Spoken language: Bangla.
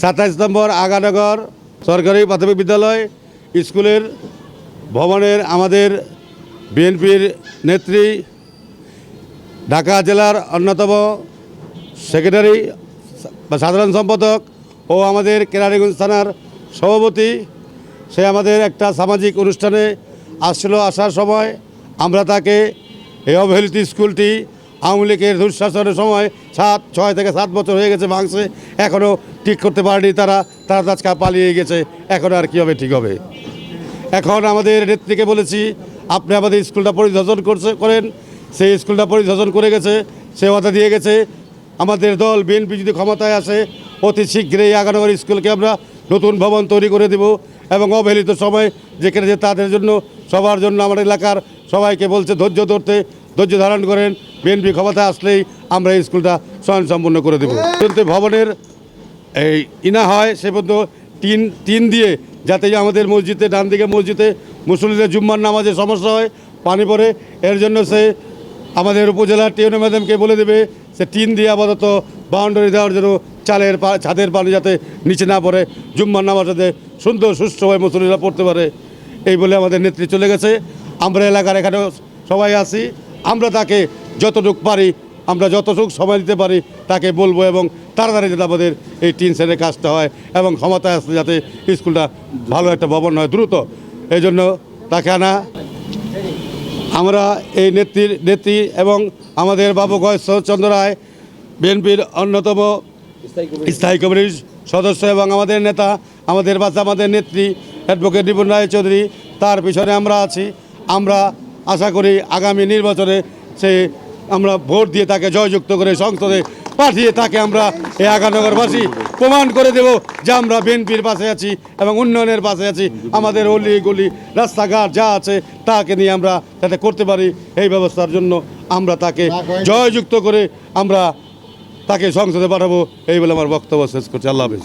সাতাইশ নম্বর আগানগর সরকারি প্রাথমিক বিদ্যালয় স্কুলের ভবনের আমাদের বিএনপির নেত্রী, ঢাকা জেলার অন্যতম সেক্রেটারি সাধারণ সম্পাদক ও আমাদের কেরানীগঞ্জ থানার সভাপতি। সে আমাদের একটা সামাজিক অনুষ্ঠানে আসছিল আসার সময়। আমরা তাকে এই অবহেলিত স্কুলটি আওয়ামী লীগের দুঃশাসনের সময় সাত, ছয় থেকে সাত বছর হয়ে গেছে ভাঙছে এখনও ঠিক করতে পারেনি তারা তারা আজকে পালিয়ে গেছে, এখন আর কী হবে ঠিক হবে? এখন আমাদের নেত্রীকে বলেছি, আপনি আমাদের স্কুলটা পরিদর্শন করছে, করেন, সেই স্কুলটা পরিদর্শন করে গেছে সে কথা দিয়ে গেছে, আমাদের দল, বিএনপি যদি ক্ষমতায় আসে, অতি শীঘ্রই আগানগর স্কুলকে আমরা নতুন ভবন তৈরি করে দেব এবং অবহেলিত সময় যেখানে যে তাদের জন্য, সবার জন্য আমার এলাকার সবাইকে বলছে, ধৈর্য ধরতে, ধৈর্য ধারণ করেন বিএনপি ক্ষমতা আসলেই আমরা এই স্কুলটা স্বয়ংসম্পূর্ণ করে দেবো। ভবনের এই ইনা হয়, সে পর্যন্ত টিন টিন দিয়ে যাতে আমাদের মসজিদে ডান দিকে মসজিদে মুসলিমদের জুম্মার নামাজে সমস্যা হয়, পানি পড়ে, এর জন্য সে আমাদের উপজেলার টিউনে ম্যাডামকে বলে দেবে, সে টিন দিয়ে আপাতত বাউন্ডারি দেওয়ার জন্য চালের ছাদের পানি যাতে নিচে না পড়ে, জুম্মার নামাজ যাতে সুন্দর, সুষ্ঠুভাবে মুসলিমরা পড়তে পারে। এই বলে আমাদের নেত্রী চলে গেছে। আমরা এলাকার এখানে সবাই আছি। আমরা তাকে যতটুকু পারি, আমরা যতটুকু সময় দিতে পারি তাকে বলব এবং তাড়াতাড়ি যাতে আমাদের এই টিন সেটের কাজটা হয় এবং ক্ষমতায় আসলে যাতে স্কুলটা ভালো একটা ভবন হয় দ্রুত। এই জন্য তাকে আনা। আমরা এই নেত্রীর নেত্রী এবং আমাদের বাবু গয় শরৎচন্দ্র রায়, বিএনপির অন্যতম স্থায়ী কমিটির সদস্য এবং আমাদের নেতা, আমাদের বাচ্চা, আমাদের নেত্রী অ্যাডভোকেট নিপুণ রায় চৌধুরী, তার পিছনে আমরা আছি। আমরা আশা করি আগামী নির্বাচনে সে আমরা ভোট দিয়ে তাকে জয়যুক্ত করে সংসদে পাঠিয়ে তাকে আমরা এই আগানগরবাসী প্রমাণ করে দেব যে আমরা বিএনপির পাশে আছি এবং উন্নয়নের পাশে আছি। আমাদের অলি গলি রাস্তাঘাট যা আছে তাকে নিয়ে আমরা যাতে করতে পারি এই ব্যবস্থার জন্য আমরা তাকে জয়যুক্ত করে আমরা তাকে সংসদে পাঠাবো, এই বলে আমার বক্তব্য শেষ করছি। আল্লাহ হাফিজ।